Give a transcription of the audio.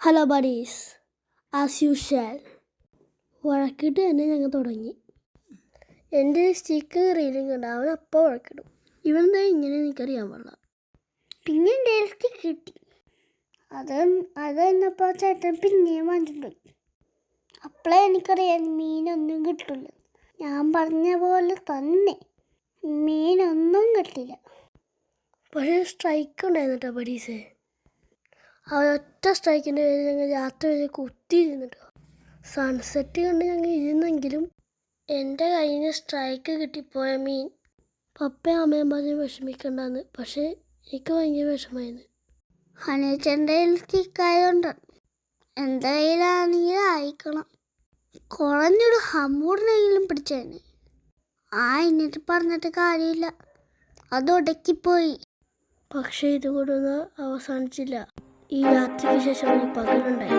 Hello buddies as usual വഴക്കിട്ട് തന്നെ ഞങ്ങൾ തുടങ്ങി. എന്റെ സ്റ്റിക്ക് റീലിംഗ് ഉണ്ടാവും അവൻ അപ്പോൾ വഴക്കിടും. ഇവനെന്താ ഇങ്ങനെ എനിക്കറിയാൻ പാടില്ല. പിന്നെ എന്റെ സ്റ്റിക്ക് കിട്ടി. അത് അത് എന്നപ്പോൾ ചേട്ടൻ പിന്നെയും വാങ്ങിച്ചിട്ടുണ്ട്. അപ്പോഴേ എനിക്കറിയാം മീനൊന്നും കിട്ടില്ല. ഞാൻ പറഞ്ഞ പോലെ തന്നെ മീനൊന്നും കിട്ടില്ല. പക്ഷേ സ്ട്രൈക്ക് ഉണ്ടായിരുന്നു കേട്ടോ ബഡീസേ ആ ഒറ്റ സ്ട്രൈക്കിന്റെ പേരിൽ ഞങ്ങൾ രാത്രി വരെ കുത്തിയിരുന്നിട്ടോ. സൺസെറ്റ് കണ്ട് ഞങ്ങൾ ഇരുന്നെങ്കിലും എന്റെ കയ്യിൽ നിന്ന് സ്ട്രൈക്ക് കിട്ടിപ്പോയ മീൻ പപ്പയും അമ്മയും പറഞ്ഞ് വിഷമിക്കണ്ടെന്ന്. പക്ഷേ എനിക്ക് ഭയങ്കര വിഷമമായിരുന്നു ഹനീച്ചന്റെ സ്റ്റിക്കായതുകൊണ്ട് എന്റെ കയ്യിലാണെങ്കിൽ അയക്കണം കുറഞ്ഞൊരു ഹമ്മൂടിനെങ്കിലും പിടിച്ചേനെ. ആ എന്നിട്ട് പറഞ്ഞിട്ട് കാര്യമില്ല. അത് ഉടക്കിപ്പോയി പക്ഷേ ഇതുകൊണ്ടൊന്നും അവസാനിച്ചില്ല. ഈ യാത്രയ്ക്ക് ശേഷം ഒരു പകലുണ്ടായി